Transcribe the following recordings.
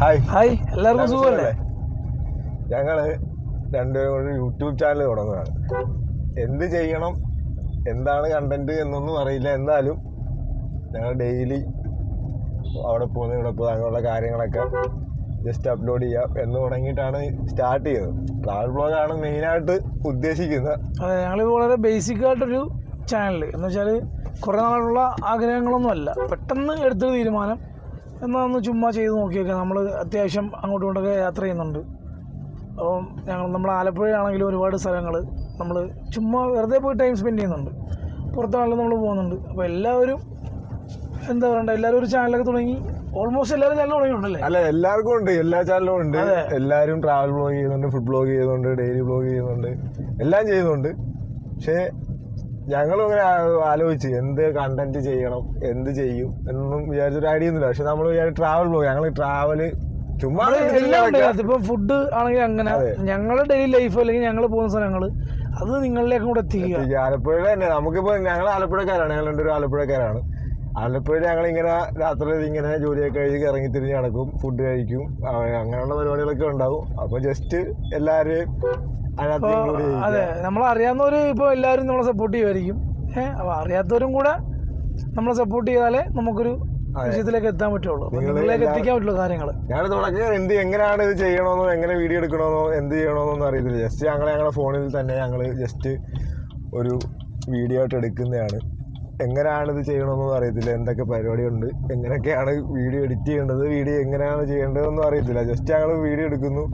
Hi. Hi. എല്ലാവർക്കും സുഖമല്ലേ? ഞങ്ങൾ രണ്ടുപേരും കൂടി യൂട്യൂബ് ചാനൽ തുടങ്ങുകയാണ്. എന്ത് ചെയ്യണം എന്താണ് കണ്ടന്റ് എന്നൊന്നും അറിയില്ല. എന്നാലും ഞങ്ങൾ ഡെയിലി അവിടെ പോകുന്ന ഇവിടെ പോകുന്ന അങ്ങനെയുള്ള കാര്യങ്ങളൊക്കെ ജസ്റ്റ് അപ്ലോഡ് ചെയ്യാം എന്ന് തുടങ്ങിയിട്ടാണ് സ്റ്റാർട്ട് ചെയ്തത്. ട്രാവൽ ബ്ലോഗാണ് മെയിനായിട്ട് ഉദ്ദേശിക്കുന്നത്. അതെ ഞങ്ങൾ വളരെ ബേസിക് ആയിട്ടൊരു ചാനൽ എന്ന് വെച്ചാൽ കുറേ നാളുള്ള ആഗ്രഹങ്ങളൊന്നും അല്ല പെട്ടെന്ന് എടുത്തൊരു തീരുമാനം എന്നാൽ ഒന്ന് ചുമ്മാ ചെയ്ത് നോക്കിയേക്കാം നമ്മൾ അത്യാവശ്യം അങ്ങോട്ടും ഇങ്ങോട്ടൊക്കെ യാത്ര ചെയ്യുന്നുണ്ട്. അപ്പം ഞങ്ങൾ നമ്മൾ ആലപ്പുഴയാണെങ്കിലും ഒരുപാട് സ്ഥലങ്ങൾ നമ്മൾ ചുമ്മാ വെറുതെ പോയി ടൈം സ്പെൻഡ് ചെയ്യുന്നുണ്ട്. പുറത്താണെങ്കിലും നമ്മൾ പോകുന്നുണ്ട്. അപ്പോൾ എല്ലാവരും എന്താ പറയണ്ട? എല്ലാവരും ഒരു ചാനലൊക്കെ തുടങ്ങി. ഓൾമോസ്റ്റ് എല്ലാവരും ചാനൽ തുടങ്ങിയിട്ടുണ്ടല്ലേ? അല്ല എല്ലാവർക്കും ഉണ്ട്. എല്ലാ ചാനലും ഉണ്ട്. എല്ലാവരും ട്രാവൽ ബ്ലോഗ് ചെയ്യുന്നുണ്ട് ഫുഡ് ബ്ലോഗ് ചെയ്യുന്നുണ്ട് ഡെയിലി ബ്ലോഗ് ചെയ്യുന്നുണ്ട്. എല്ലാം ചെയ്യുന്നുണ്ട്. പക്ഷേ ഞങ്ങളും ഇങ്ങനെ ആലോചിച്ച് എന്ത് കണ്ടന്റ് ചെയ്യണം എന്ത് ചെയ്യും എന്നൊന്നും വിചാരിച്ചൊരു ഐഡിയ ഒന്നുമില്ല. പക്ഷെ നമ്മൾ വിചാരിച്ചു ട്രാവൽ ബ്ലോഗ് ഞങ്ങൾ ട്രാവൽ ചുമ്മാ ഇപ്പം ഫുഡ് ആണെങ്കിൽ അങ്ങനെ ഞങ്ങളുടെ ഡെയിലി ലൈഫ് അല്ലെങ്കിൽ ഞങ്ങൾ പോകുന്ന സ്ഥലങ്ങൾ അത് നിങ്ങളിലേക്കും കൂടെ എത്തിക്കുക. ആലപ്പുഴ തന്നെ. നമുക്കിപ്പോ ഞങ്ങൾ ആലപ്പുഴക്കാരാണ്. ഞങ്ങൾ രണ്ടൊരു ആലപ്പുഴക്കാരാണ്. ആലപ്പുഴ ഞങ്ങൾ ഇങ്ങനെ രാത്രി ഇങ്ങനെ ജോലിയൊക്കെ കഴിഞ്ഞ് ഇറങ്ങി തിരിഞ്ഞ് നടക്കും. ഫുഡ് കഴിക്കും. അങ്ങനെയുള്ള പരിപാടികളൊക്കെ ഉണ്ടാവും. അപ്പൊ ജസ്റ്റ് എല്ലാവരെയും. അതെ നമ്മൾ അറിയാവുന്നവർ ഇപ്പോൾ എല്ലാവരും നമ്മളെ സപ്പോർട്ട് ചെയ്യുമായിരിക്കും ഏഹ് അപ്പോൾ അറിയാത്തവരും കൂടെ നമ്മളെ സപ്പോർട്ട് ചെയ്താലേ നമുക്കൊരു വിഷയത്തിലേക്ക് എത്താൻ പറ്റുള്ളൂ. നിങ്ങളിലേക്ക് എല്ലാ- എത്തിക്കാൻ പറ്റുള്ളൂ കാര്യങ്ങൾ ഞങ്ങൾ തുടങ്ങിയത് എന്ത് എങ്ങനെയാണ് ഇത് ചെയ്യണമെന്നോ എങ്ങനെ വീഡിയോ എടുക്കണമെന്നോ എന്ത് ചെയ്യണമെന്നൊന്നും അറിയത്തില്ല. ജസ്റ്റ് ഞങ്ങൾ ഞങ്ങളുടെ ഫോണിൽ തന്നെ ഞങ്ങൾ ജസ്റ്റ് ഒരു വീഡിയോ ആയിട്ട് എടുക്കുന്നതാണ്. എങ്ങനെയാണ് ഇത് ചെയ്യണമെന്നൊന്നും അറിയത്തില്ല. എന്തൊക്കെ പരിപാടിയുണ്ട് എങ്ങനെയൊക്കെയാണ് വീഡിയോ എഡിറ്റ് ചെയ്യേണ്ടത് വീഡിയോ എങ്ങനെയാണ് ചെയ്യേണ്ടതെന്നും അറിയത്തില്ല. ജസ്റ്റ് ഞങ്ങൾ വീഡിയോ എടുക്കുന്നു.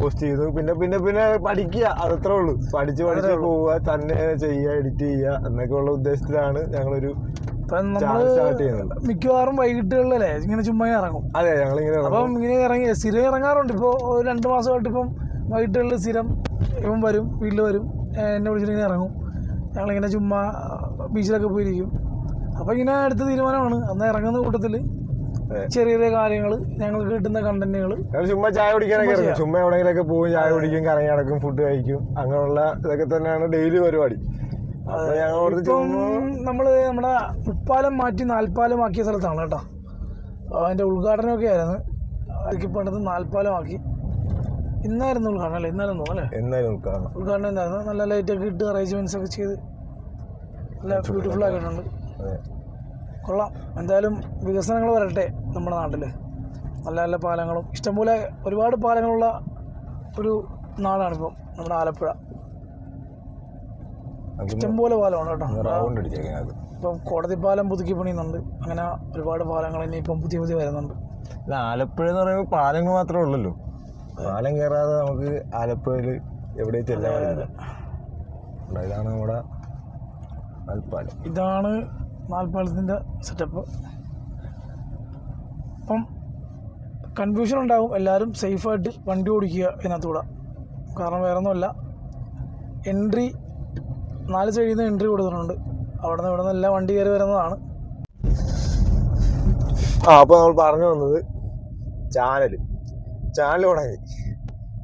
പോസ്റ്റ് ചെയ്തു. പിന്നെ പിന്നെ പിന്നെ പഠിക്കുക. അതത്രേ ഉള്ളൂ. പഠിച്ച് പഠിച്ച് പോവുക തന്നെ ചെയ്യുക എഡിറ്റ് ചെയ്യുക എന്നൊക്കെ ഉള്ള ഉദ്ദേശത്തിലാണ് ഞങ്ങളൊരു മിക്കവാറും വൈകിട്ടുകളിലല്ലേ? ഇങ്ങനെ ചുമ്മാ ഇറങ്ങും. അതെ ഞങ്ങൾ ഇങ്ങനെ അപ്പം ഇങ്ങനെ ഇറങ്ങി സ്ഥിരം ഇറങ്ങാറുണ്ട്. ഇപ്പോൾ രണ്ട് മാസമായിട്ട് ഇപ്പം വൈകിട്ടുകളിൽ സ്ഥിരം ഇവൻ വരും വീട്ടിൽ വരും എന്നെ വിളിച്ചിട്ട് ഇങ്ങനെ ഇറങ്ങും. ഞങ്ങളിങ്ങനെ ചുമ്മാ ബീച്ചിലൊക്കെ പോയിരിക്കും. അപ്പോൾ ഇങ്ങനെ അടുത്ത തീരുമാനമാണ്. അന്ന് ഇറങ്ങുന്ന കൂട്ടത്തിൽ. ചെറിയ ചെറിയ കാര്യങ്ങൾ ഞങ്ങൾക്ക് കിട്ടുന്ന കണ്ടന്റുകൾ ചുമ്മാ ചായ കുടിക്കാനൊക്കെ ഇറങ്ങും. ചുമ്മാ എവിടെയെങ്കിലൊക്കെ പോകും ചായ കുടിക്കും കറങ്ങി നടക്കും ഫുഡ് കഴിക്കും. അങ്ങനെയുള്ള ഇതൊക്കെ തന്നെയാണ് ഡെയിലി പരിപാടി. നമ്മൾ ഞങ്ങൾ ഇപ്പം നമ്മുടെ മുപ്പാലം മാറ്റി നാൽപ്പാലം ആക്കിയ സ്ഥലത്താണ് കേട്ടോ. അതിന്റെ ഉദ്ഘാടനമൊക്കെ ആയിരുന്നു. അതൊക്കെ പണിത് നാൽപ്പാലമാക്കി. ഇന്നായിരുന്നു ഉദ്ഘാടനം അല്ലേ? ഇന്നായിരുന്നു അല്ലേ? എന്നായിരുന്നു ഉദ്ഘാടനം? ഉദ്ഘാടനം എന്തായിരുന്നു? നല്ല ലൈറ്റൊക്കെ ഇട്ട് അറേഞ്ച്മെന്റ്സ് ഒക്കെ ചെയ്ത്. നല്ല ബ്യൂട്ടിഫുൾ ആക്കിയിട്ടുണ്ട്. കൊള്ളാം. എന്തായാലും വികസനങ്ങൾ വരട്ടെ നമ്മുടെ നാട്ടിൽ നല്ല നല്ല പാലങ്ങളും ഇഷ്ടംപോലെ ഒരുപാട് പാലങ്ങളുള്ള ഒരു നാടാണിപ്പം നമ്മുടെ ആലപ്പുഴ. ഇഷ്ടംപോലെ പാലമാണ് കേട്ടോ. ഇപ്പം കോടതി പാലം പുതുക്കി പണിയുന്നുണ്ട്. അങ്ങനെ ഒരുപാട് പാലങ്ങൾ ഇനി ഇപ്പം പുതിയ പുതിയ വരുന്നുണ്ട്. അല്ല ആലപ്പുഴ എന്ന് പറയുമ്പോൾ പാലങ്ങൾ മാത്രമേ ഉള്ളല്ലോ. പാലം കയറാതെ നമുക്ക് ആലപ്പുഴയിൽ എവിടെ ചെല്ലാൻ പറ്റില്ല. ഇതാണ് നമ്മുടെ ആൽപ്പാലം. ഇതാണ് നാൽപ്പാലത്തിന്റെ സെറ്റപ്പ് അപ്പം കൺഫ്യൂഷൻ ഉണ്ടാകും എല്ലാവരും സേഫായിട്ട് വണ്ടി ഓടിക്കുക ഇതിനകത്തൂടെ. കാരണം വേറെ ഒന്നുമല്ല എൻട്രി നാല് സൈഡിൽ നിന്ന് എൻട്രി കൊടുത്തിട്ടുണ്ട്. അവിടെ നിന്ന് ഇവിടെ നിന്ന് എല്ലാം വണ്ടി കയറി വരുന്നതാണ്. ആ അപ്പോൾ നമ്മൾ പറഞ്ഞു വന്നത് ചാനൽ ചാനൽ തുടങ്ങി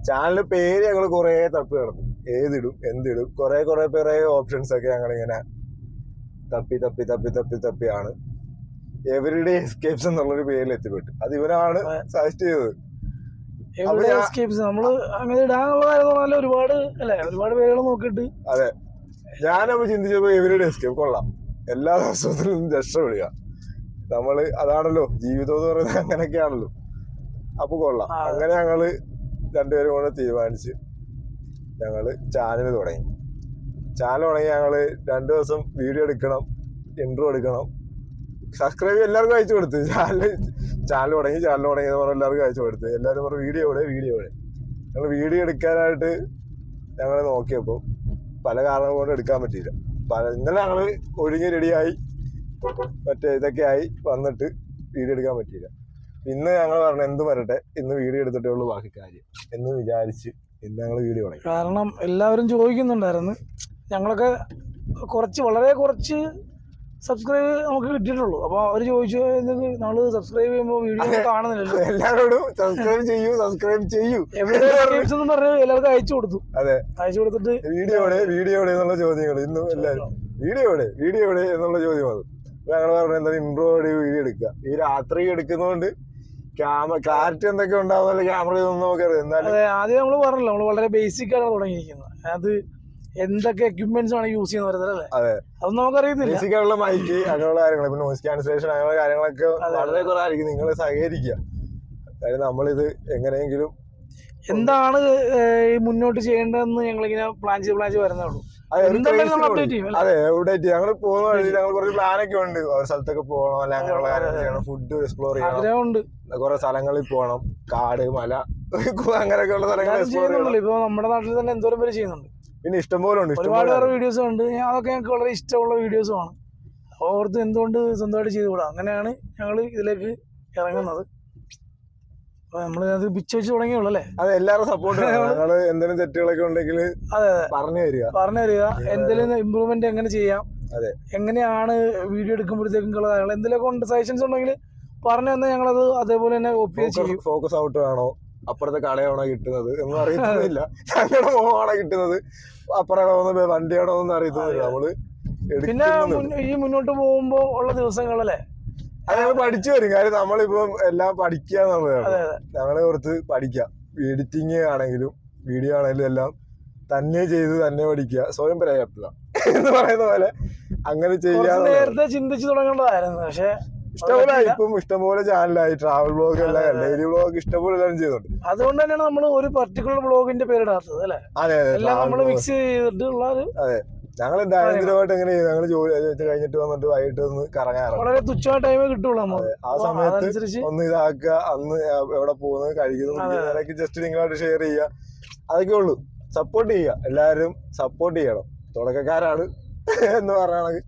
ചാനൽ പേര് ഞങ്ങൾ കുറേ തപ്പി കിടന്നു ഏതിടും എന്തിടും കുറേ കുറേ പേരെ ഓപ്ഷൻസ് ഒക്കെ ഞങ്ങളിങ്ങനെ തപ്പി തപ്പി തപ്പി തപ്പി തപ്പിയാണ്. എവരിഡേ എസ്കേപ്സ് എന്നുള്ളൊരു പേരിൽ എത്തിപ്പെട്ടു. അത് ഇവരാണ് സജസ്റ്റ് ചെയ്തത്. എസ്കേപ്സ് നമ്മൾ അങ്ങനെ ഇടാനുള്ള കാര്യം പറഞ്ഞാൽ ഒരുപാട് അല്ലേ? ഒരുപാട് പേരുകൾ നോക്കിയിട്ട്. അതെ. ഞാനപ്പോ ചിന്തിച്ചപ്പോൾ എവരിഡേ എസ്കേപ്പ് കൊള്ളാം. എല്ലാ ദിവസത്തിലും രക്ഷപ്പെടുക. നമ്മൾ അതാണല്ലോ ജീവിതം എന്ന് പറയുന്നത് അങ്ങനെയൊക്കെയാണല്ലോ. അപ്പൊ കൊള്ളാം. അങ്ങനെ ഞങ്ങൾ രണ്ടുപേരും കൂടെ തീരുമാനിച്ച് ഞങ്ങൾ ചാനൽ തുടങ്ങി. ചാനൽ തുടങ്ങി ഞങ്ങൾ രണ്ടു ദിവസം വീഡിയോ എടുക്കണം ഇൻട്രോ എടുക്കണം. സബ്സ്ക്രൈബ് എല്ലാവർക്കും അയച്ചു കൊടുത്തു. ചാനൽ ചാനൽ തുടങ്ങി ചാനൽ തുടങ്ങി എന്ന് പറഞ്ഞ് എല്ലാവർക്കും അയച്ചു കൊടുത്തു. എല്ലാവരും പറഞ്ഞു വീഡിയോ എവിടെ? വീഡിയോ എവിടെ? ഞങ്ങൾ വീഡിയോ എടുക്കാനായിട്ട് ഞങ്ങൾ നോക്കിയപ്പോൾ പല കാരണങ്ങൾ കൊണ്ട് എടുക്കാൻ പറ്റിയില്ല. പല ഇന്നലെ ഞങ്ങൾ ഒരുങ്ങി റെഡിയായി മറ്റേ ഇതൊക്കെ ആയി വന്നിട്ട് വീഡിയോ എടുക്കാൻ പറ്റിയില്ല. ഇന്ന് ഞങ്ങൾ പറഞ്ഞു എന്ത് വരട്ടെ ഇന്ന് വീഡിയോ എടുത്തിട്ടേ ഉള്ളൂ ബാക്കി കാര്യം. എന്ന് വിചാരിച്ച് ഇന്ന് ഞങ്ങൾ വീഡിയോ തുടങ്ങി. കാരണം എല്ലാവരും ചോദിക്കുന്നുണ്ടായിരുന്നു. ഞങ്ങളൊക്കെ കുറച്ച് വളരെ കുറച്ച് സബ്സ്ക്രൈബ് നമുക്ക് കിട്ടിയിട്ടുള്ളൂ. അപ്പൊ അവർ ചോദിച്ചു നമ്മൾ സബ്സ്ക്രൈബ് ചെയ്യുമ്പോൾ വീഡിയോ കാണുന്നില്ലല്ലോ? എല്ലാവരോടും സബ്സ്ക്രൈബ് ചെയ്യൂ സബ്സ്ക്രൈബ് ചെയ്യൂ. എന്ന് പറഞ്ഞ് എല്ലാവർക്കും അയച്ചു കൊടുത്തു. അതെ. അയച്ചു കൊടുത്തിട്ട് വീഡിയോ വീഡിയോ എന്നുള്ള ചോദ്യങ്ങൾ ഇന്നും എല്ലാവരും വീഡിയോ വീഡിയോ എന്നുള്ള ചോദ്യം അത് ഞങ്ങൾ പറഞ്ഞു എന്താ ഇൻട്രോ വീഡിയോ എടുക്കുക? ഈ രാത്രി എടുക്കുന്നതുകൊണ്ട് ക്യാമറ ക്ലാരിറ്റി എന്തൊക്കെ ഉണ്ടാവുന്ന ക്യാമറ ഇതൊന്നും നമുക്കറിയാം. എന്നാലും ആദ്യം നമ്മൾ പറഞ്ഞല്ലോ നമ്മൾ വളരെ ബേസിക് ആണ് തുടങ്ങിയിരിക്കുന്നത്. അത് എന്തൊക്കെ എക്യുപ്മെന്റ്സ് ആണ് യൂസ് ചെയ്യുന്നത് പറയുന്നത് അല്ലേ? അതെ. നമുക്കറിയത്തില്ല ബേസിക് ആയിട്ടുള്ള മൈക്ക് അങ്ങനെയുള്ള കാര്യങ്ങൾ പിന്നെ നോയിസ് ക്യാൻസലേഷൻ അങ്ങനെയുള്ള കാര്യങ്ങളൊക്കെ വളരെ കുറവായിരിക്കും. നിങ്ങൾ സഹകരിക്കുക. അതായത് നമ്മളിത് എങ്ങനെയെങ്കിലും എന്താണ് മുന്നോട്ട് ചെയ്യേണ്ടതെന്ന് ഞങ്ങൾ ഇങ്ങനെ പ്ലാൻ ചെയ്ത് പ്ലാൻ ചെയ്ത് വരുന്നേ ഉള്ളൂ. അതെ, അപ്ഡേറ്റ് അതെ ഞങ്ങൾ പോകുന്ന വഴി ഞങ്ങൾ കുറച്ച് പ്ലാനൊക്കെ ഉണ്ട്. ഓരോ സ്ഥലത്തൊക്കെ പോകണം അല്ലെ അങ്ങനെയുള്ള കാര്യങ്ങൾ ചെയ്യണം. ഫുഡ് എക്സ്പ്ലോർ ചെയ്യണം. കുറെ സ്ഥലങ്ങളിൽ പോകണം. കാട് മല അങ്ങനെയൊക്കെയുള്ള സ്ഥലങ്ങൾ ഇപ്പൊ നമ്മുടെ നാട്ടിൽ തന്നെ എന്തോരം പേര് ചെയ്യുന്നുണ്ട്. പിന്നെ ഇഷ്ടംപോലെ ഉണ്ട് ഒരുപാട് വേറെ വീഡിയോസ് ഉണ്ട്. ഞാൻ അതൊക്കെ ഞങ്ങൾക്ക് വളരെ ഇഷ്ടമുള്ള വീഡിയോസുമാണ് ആണ്. ഓർത്ത് എന്തുകൊണ്ട് സ്വന്തമായിട്ട് ചെയ്തുകൂടാ അങ്ങനെയാണ് ഞങ്ങൾ ഇതിലേക്ക് ഇറങ്ങുന്നത്. നമ്മൾ അത് പിച്ച് വെച്ച് തുടങ്ങിയുള്ളൂ അല്ലേ? അതെ എല്ലാവരും സപ്പോർട്ട് ഞങ്ങൾ എന്തെങ്കിലും തെറ്റുകളൊക്കെ ഉണ്ടെങ്കിൽ അതെ പറഞ്ഞു തരിക. പറഞ്ഞു തരിക. എന്തെങ്കിലും ഇമ്പ്രൂവ്മെന്റ് എങ്ങനെ ചെയ്യാം? അതെ. എങ്ങനെയാണ് വീഡിയോ എടുക്കുമ്പോഴത്തേക്കും ഉള്ള കാര്യങ്ങൾ? എന്തെങ്കിലുമൊക്കെ സജഷൻസ് ഉണ്ടെങ്കിൽ പറഞ്ഞു തന്നെ ഞങ്ങളത് അതേപോലെ തന്നെ കോപ്പി ചെയ്യും. ഫോക്കസ് ഔട്ട് വേണോ? അപ്പുറത്തെ കടയാണോ കിട്ടുന്നത് എന്ന് അറിയത്തില്ല ഞങ്ങളുടെ മുഖമാണോ കിട്ടുന്നത്? അപ്പുറം വണ്ടിയാണോ എന്ന് അറിയത്തില്ല നമ്മൾ പിന്നെ ഈ മുന്നോട്ട് പോകുമ്പോ ഉള്ള ദിവസങ്ങളല്ലേ? അത് ഞങ്ങൾ പഠിച്ചു വരും. കാര്യം നമ്മളിപ്പോ എല്ലാം പഠിക്കുക എന്നുള്ളതാണ്. അതെ അതെ. ഞങ്ങളെ ഓർത്ത് പഠിക്കാം എഡിറ്റിങ് ആണെങ്കിലും വീഡിയോ ആണെങ്കിലും എല്ലാം തന്നെ ചെയ്ത് തന്നെ പഠിക്കുക. സ്വയം പര്യാപ്തത എന്ന് പറയുന്ന പോലെ അങ്ങനെ ചെയ്യാൻ നേരത്തെ ചിന്തിച്ചു തുടങ്ങേണ്ടതായിരുന്നു. പക്ഷെ ഇഷ്ടംപോലെ ഇപ്പം ഇഷ്ടംപോലെ ചാനലായി ട്രാവൽ ബ്ലോഗ് എല്ലാം ഡെയിലി ബ്ലോഗ് ഇഷ്ടംപോലെ എല്ലാം ചെയ്യുന്നുണ്ട് അതുകൊണ്ട് തന്നെയാണ് നമ്മൾ ഒരു പർട്ടിക്കുലർ ബ്ലോഗിന്റെ പേരിടാത്തത് അല്ലേ? അതെ അതെ എല്ലാം നമ്മൾ മിക്സ് ചെയ്തിട്ടുള്ള ഒരു ഞങ്ങൾ ദാരിദ്ര്യമായിട്ട് എങ്ങനെ ഞങ്ങൾ ജോലി കഴിഞ്ഞിട്ട് വന്നിട്ട് വൈകിട്ട് ഒന്ന് കറങ്ങാറുണ്ട്. വളരെ തുച്ഛമായ ടൈമേ കിട്ടുള്ളൂ ആ സമയത്ത് ഒന്ന് ഇതാക്കുക അന്ന് എവിടെ പോകുന്നത് കഴിക്കുന്നു കുടിക്കുന്നു അതൊക്കെ ജസ്റ്റ് നിങ്ങളായിട്ട് ഷെയർ ചെയ്യുക. അതൊക്കെ ഉള്ളൂ. സപ്പോർട്ട് ചെയ്യുക. എല്ലാവരും സപ്പോർട്ട് ചെയ്യണം. തുടക്കക്കാരാണ് എന്ന് പറയുകയാണെങ്കിൽ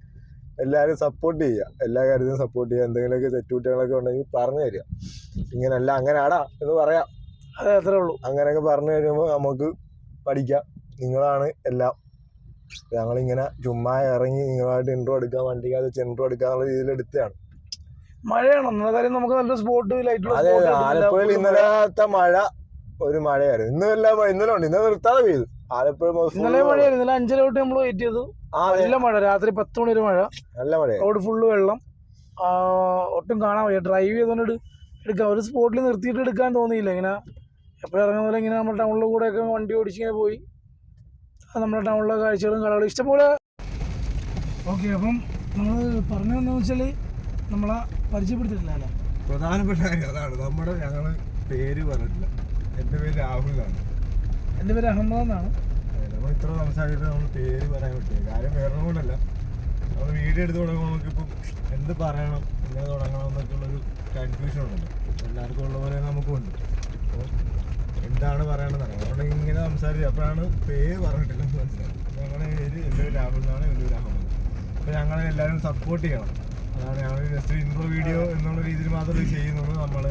എല്ലാവരും സപ്പോർട്ട് ചെയ്യുക എല്ലാ കാര്യത്തിനും സപ്പോർട്ട് ചെയ്യുക എന്തെങ്കിലുമൊക്കെ തെറ്റുകുറ്റങ്ങളൊക്കെ ഉണ്ടെങ്കിൽ പറഞ്ഞു തരിക. ഇങ്ങനല്ല അങ്ങനെ ആടാ എന്ന് പറയാം. അതെ അത്രേ ഉള്ളൂ. അങ്ങനെയൊക്കെ പറഞ്ഞു കഴിയുമ്പോൾ നമുക്ക് പഠിക്കാം. നിങ്ങളാണ് എല്ലാം. ഞങ്ങളിങ്ങനെ ചുമ്മാ ഇറങ്ങി നിങ്ങളായിട്ട് ഇൻട്രോ എടുക്കാൻ വണ്ടിക്കകത്ത് ഇൻട്രോ എടുക്കാനുള്ള രീതിയിൽ എടുത്തതാണ്. മഴയാണ്? ഒന്നാമത്തെ കാര്യം നമുക്ക് നല്ല സ്പോട്ട് അതെ ആലപ്പുഴയിൽ ഇന്നലത്തെ മഴ ഒരു മഴയായിരുന്നു. ഇന്നും ഇന്നലെ ഉണ്ട്. ഇന്നലെ നിർത്താതെ പെയ്തു. ആലപ്പുഴ ഇന്നലെ മഴയായിരുന്നു. ഇന്നലെ അഞ്ചര തൊട്ട് നമ്മൾ വെയിറ്റ് ചെയ്തു. നല്ല മഴ രാത്രി പത്ത് മണി ഒരു മഴ. നല്ല മഴ റോഡ് ഫുള്ള് വെള്ളം. ആ, ഒട്ടും കാണാൻ വയ്യ. ഡ്രൈവ് ചെയ്തോണ്ട് എടുക്കാൻ ഒരു സ്പോട്ടിൽ നിർത്തിയിട്ട് എടുക്കാൻ തോന്നിയില്ല. ഇങ്ങനെ എപ്പോഴും ഇറങ്ങുന്ന പോലെ ഇങ്ങനെ നമ്മുടെ ടൗണിലെ കൂടെ ഒക്കെ വണ്ടി ഓടിച്ചിങ്ങനെ പോയി. നമ്മുടെ ടൗണിലെ കാഴ്ചകളും കടകളും. ഇഷ്ടംപോലെ ഓക്കെ അപ്പം നമ്മൾ പറഞ്ഞതെന്ന് വെച്ചാൽ നമ്മളെ പരിചയപ്പെടുത്തിയിട്ടില്ല അല്ലേ? പ്രധാനപ്പെട്ട കാര്യം അതാണ്. നമ്മുടെ ഞങ്ങൾ പേര് പറഞ്ഞിട്ടില്ല. എന്റെ പേര് രാഹുലാണ് എന്റെ പേര് അഹമ്മദ് എന്നാണ്. നമ്മൾ ഇത്ര സംസാരിച്ചിട്ട് നമ്മൾ പേര് പറയാൻ പറ്റില്ല. കാര്യം വേറെ കൊണ്ടല്ല. നമ്മൾ വീഡിയോ എടുത്ത് തുടങ്ങുമ്പോൾ നമുക്കിപ്പം എന്ത് പറയണം എങ്ങനെ തുടങ്ങണം എന്നൊക്കെ ഉള്ളൊരു കൺഫ്യൂഷൻ ഉണ്ടല്ലോ എല്ലാവർക്കും ഉള്ള പോലെ നമുക്കും ഉണ്ട്. അപ്പോൾ എന്താണ് പറയണമെന്ന് അതുകൊണ്ട് ഇങ്ങനെ സംസാരിച്ചു അപ്പോഴാണ് പേര് പറഞ്ഞിട്ടില്ല മനസ്സിലായത്. ഞങ്ങളുടെ പേര് എന്റെ പേര് രാഹുൽ എന്നാണ് എന്റെ പേര് അഹമ്മദ് അപ്പോൾ ഞങ്ങളെ എല്ലാവരും സപ്പോർട്ട് ചെയ്യണം. അതാണ് ഞങ്ങൾ ജസ്റ്റ് ഇൻട്രോ വീഡിയോ എന്നുള്ള രീതിയിൽ മാത്രമേ ചെയ്യുന്നുള്ളൂ. നമ്മൾ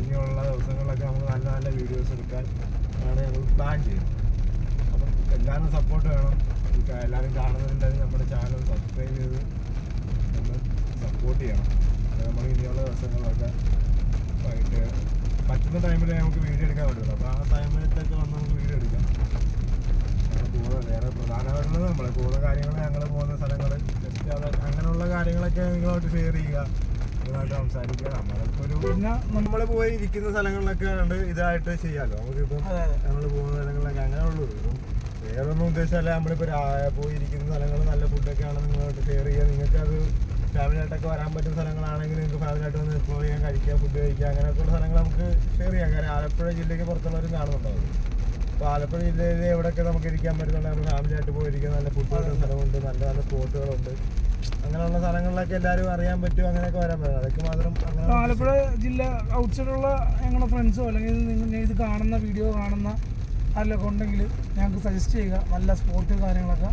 ഇനിയുള്ള ദിവസങ്ങളിലൊക്കെ നമുക്ക് നല്ല നല്ല വീഡിയോസ് എടുക്കാൻ ആണ് ഞങ്ങൾ പ്ലാൻ ചെയ്യുന്നത്. എല്ലാവരും സപ്പോർട്ട് വേണം. എല്ലാവരും കാണുന്നുണ്ടെങ്കിൽ നമ്മുടെ ചാനൽ സബ്സ്ക്രൈബ് ചെയ്ത് നമ്മൾ സപ്പോർട്ട് ചെയ്യണം. നമ്മൾ ഇനിയുള്ള ദിവസങ്ങളൊക്കെ വൈകിട്ട് പറ്റുന്ന ടൈമിൽ നമുക്ക് വീഡിയോ എടുക്കാൻ പറ്റുള്ളൂ അപ്പോൾ ആ ടൈമിലത്തൊക്കെ വന്ന് നമുക്ക് വീഡിയോ എടുക്കാം. കൂടുതൽ വേറെ പ്രധാനമായിട്ടുള്ളത് നമ്മൾ കൂടുതൽ കാര്യങ്ങൾ ഞങ്ങൾ പോകുന്ന സ്ഥലങ്ങൾ ജസ്റ്റ് അത് അങ്ങനെയുള്ള കാര്യങ്ങളൊക്കെ നിങ്ങളായിട്ട് ഷെയർ ചെയ്യുക. നിങ്ങളായിട്ട് സംസാരിക്കുക. നമ്മളിപ്പോൾ ഒരു പിന്നെ നമ്മൾ പോയി ഇരിക്കുന്ന സ്ഥലങ്ങളിലൊക്കെ ഉണ്ട് ഇതായിട്ട് ചെയ്യാമല്ലോ നമുക്കിപ്പം അതെ അതെ. ഞങ്ങൾ പോകുന്ന സ്ഥലങ്ങളിലൊക്കെ അങ്ങനെ ഉള്ളൂ ഇപ്പം വേറെ ഒന്നും ഉദ്ദേശമല്ല നമ്മളിപ്പോൾ പോയിരിക്കുന്ന സ്ഥലങ്ങൾ നല്ല ഫുഡൊക്കെ ആണ് നിങ്ങളോട്ട് ഷെയർ ചെയ്യുക. നിങ്ങൾക്ക് അത് ഫാമിലി ആയിട്ടൊക്കെ വരാൻ പറ്റുന്ന സ്ഥലങ്ങളാണെങ്കിൽ നിങ്ങൾക്ക് ഫാമിലി ആയിട്ട് വന്ന് എക്സ്പ്ലോർ ചെയ്യാൻ കഴിക്കുക ഫുഡ് കഴിക്കുക അങ്ങനെയൊക്കെയുള്ള സ്ഥലങ്ങൾ നമുക്ക് ഷെയർ ചെയ്യാം. കാരണം ആലപ്പുഴ ജില്ലയ്ക്ക് പുറത്തുള്ളവരും കാണുന്നുണ്ടാവും അപ്പോൾ ആലപ്പുഴ ജില്ലയിൽ എവിടെയൊക്കെ നമുക്ക് ഇരിക്കാൻ പറ്റുന്നുണ്ട്? നമ്മൾ ഫാമിലി ആയിട്ട് പോയിരിക്കാൻ നല്ല ഫുഡ് കിട്ടുന്ന സ്ഥലമുണ്ട് നല്ല നല്ല സ്പോട്ടുകളുണ്ട് അങ്ങനെയുള്ള സ്ഥലങ്ങളിലൊക്കെ എല്ലാവരും അറിയാൻ പറ്റും അങ്ങനെയൊക്കെ വരാൻ പറ്റും. അതൊക്കെ മാത്രം ആലപ്പുഴ ജില്ല ഔട്ട്സൈഡുള്ള ഞങ്ങളുടെ ഫ്രണ്ട്സോ അല്ലെങ്കിൽ ഇത് കാണുന്ന വീഡിയോ കാണുന്ന ആരിലൊക്കെ ഉണ്ടെങ്കിൽ ഞങ്ങൾക്ക് സജസ്റ്റ് ചെയ്യുക നല്ല സ്പോട്ട് കാര്യങ്ങളൊക്കെ.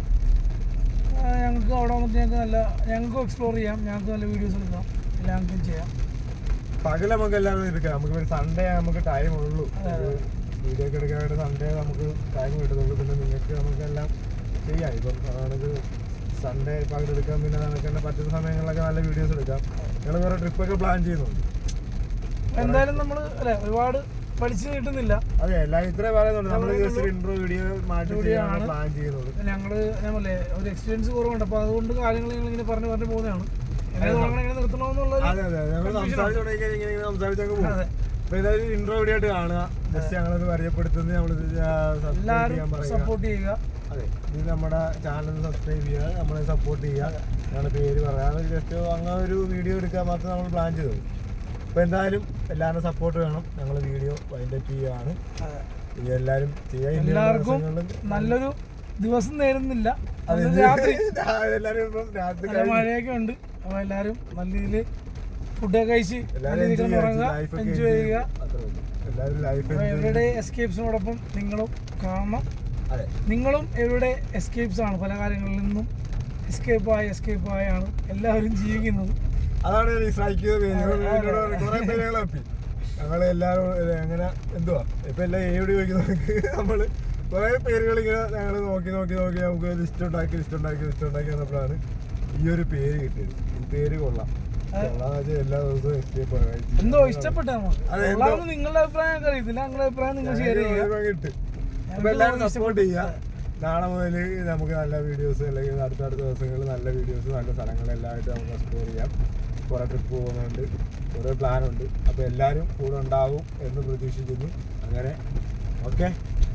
ഞങ്ങൾക്ക് അവിടെ വന്നിട്ട് ഞങ്ങൾക്ക് നല്ല ഞങ്ങൾക്കും എക്സ്പ്ലോർ ചെയ്യാം ഞങ്ങൾക്ക് നല്ല വീഡിയോസ് എടുക്കാം എല്ലാം ഞങ്ങൾക്കും ചെയ്യാം പകൽ നമുക്ക് എല്ലാവരും എടുക്കാം നമുക്ക് ഒരു സൺഡേ നമുക്ക് ടൈം ഉള്ളൂ വീഡിയോ ഒക്കെ എടുക്കാനായിട്ട് സൺഡേ നമുക്ക് ടൈം കിട്ടുന്നുള്ളൂ. പിന്നെ നിങ്ങൾക്ക് നമുക്കെല്ലാം ചെയ്യാം. ഇപ്പം നമുക്ക് സൺഡേ പകലെടുക്കാം പിന്നെ നമുക്ക് തന്നെ പറ്റുന്ന സമയങ്ങളിലൊക്കെ നല്ല വീഡിയോസ് എടുക്കാം. ഞങ്ങൾ വേറെ ട്രിപ്പൊക്കെ പ്ലാൻ ചെയ്യുന്നുണ്ട്. എന്തായാലും നമ്മൾ അല്ലേ ഒരുപാട് പഠിച്ച് കിട്ടുന്നില്ല. അതെ എല്ലാം ഇത്രേ പറയുന്നുണ്ട്. നമ്മൾ ജസ്റ്റ് വീഡിയോ മാറ്റി Video പ്ലാൻ ചെയ്യുന്നത് ഞങ്ങൾ ഞാൻ ഒരു എക്സ്പീരിയൻസ് കുറവുണ്ട്. അപ്പോൾ അതുകൊണ്ട് കാര്യങ്ങൾ ഞങ്ങൾ ഇങ്ങനെ പറഞ്ഞു പറഞ്ഞു പോകുന്നതാണ്. ഇൻട്രോ വീഡിയോ ആയിട്ട് കാണുക. ജസ്റ്റ് ഞങ്ങളത് പരിചയപ്പെടുത്തുന്നത് നമ്മൾ എല്ലാവരും സപ്പോർട്ട് ചെയ്യുക. അതെ. ഇത് നമ്മുടെ ചാനൽ സബ്സ്ക്രൈബ് ചെയ്യുക. നമ്മളെ സപ്പോർട്ട് ചെയ്യുക. ഞങ്ങളുടെ പേര് പറയാം ജസ്റ്റ് അങ്ങനെ ഒരു വീഡിയോ എടുക്കാൻ മാത്രം നമ്മൾ പ്ലാൻ ചെയ്തത്. അപ്പോൾ എന്തായാലും എല്ലാവരും സപ്പോർട്ട് വേണം. ഞങ്ങൾ വീഡിയോ വൈൻഡപ്പ് ചെയ്യുകയാണ്. എല്ലാവരും എല്ലാവർക്കും നല്ലൊരു ദിവസം നേരുന്നില്ല. രാത്രി. മഴയൊക്കെ ഉണ്ട്. അപ്പോൾ എല്ലാവരും നല്ല രീതിയിൽ ഫുഡൊക്കെ കഴിച്ച് നല്ല രീതിയിൽ എൻജോയ് ഉറങ്ങുക എൻജോയ് ചെയ്യുക. എല്ലാവരും ലൈഫ് അപ്പോൾ എവരുടെ എസ്കേപ്സിനോടൊപ്പം നിങ്ങളും കാണണം. നിങ്ങളും എവിടെ എസ്കേപ്സ് ആണ് പല കാര്യങ്ങളിൽ നിന്നും എസ്കേപ്പായി എസ്കേപ്പായാണ് എല്ലാവരും ജീവിക്കുന്നത്. അതാണ് ഈ സ്ട്രൈക്ക് കുറെ പേരുകൾ തപ്പി ഞങ്ങൾ എല്ലാവരും എങ്ങനെ എന്തുവാ? ഇപ്പൊ എല്ലാം ഏവിടെ ചോദിക്കുന്നവർക്ക് നമ്മൾ കുറെ പേരുകൾ ഇങ്ങനെ ഞങ്ങൾ നോക്കി നോക്കി നോക്കി നമുക്ക് ലിസ്റ്റ് ഉണ്ടാക്കി ലിസ്റ്റ് ഉണ്ടാക്കി ലിസ്റ്റ് ഉണ്ടാക്കി വന്നപ്പോഴാണ് ഈ ഒരു പേര് കിട്ടിയത്. ഈ പേര് കൊള്ളാം. എല്ലാ ദിവസവും എന്തോ ഇഷ്ടപ്പെട്ടോ നിങ്ങളുടെ അഭിപ്രായം അറിയത്തില്ല. നിങ്ങളുടെ അഭിപ്രായം നിങ്ങൾ ഷെയർ ചെയ്യുക. കിട്ടും അപ്പൊ എല്ലാവരും സപ്പോർട്ട് ചെയ്യുക. നാളെ മുതൽ നമുക്ക് നല്ല വീഡിയോസ് അല്ലെങ്കിൽ അടുത്ത അടുത്ത ദിവസങ്ങളിൽ നല്ല വീഡിയോസ് നല്ല സ്ഥലങ്ങളെല്ലാമായിട്ട് നമുക്ക് എക്സ്പ്ലോർ ചെയ്യാം. കുറേ ട്രിപ്പ് പോകുന്നുണ്ട്. കുറേ പ്ലാനുണ്ട് അപ്പോൾ എല്ലാവരും കൂടെ ഉണ്ടാവും എന്ന് പ്രതീക്ഷിക്കുന്നു. അങ്ങനെ. Okay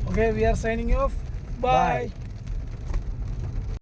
okay we are signing off bye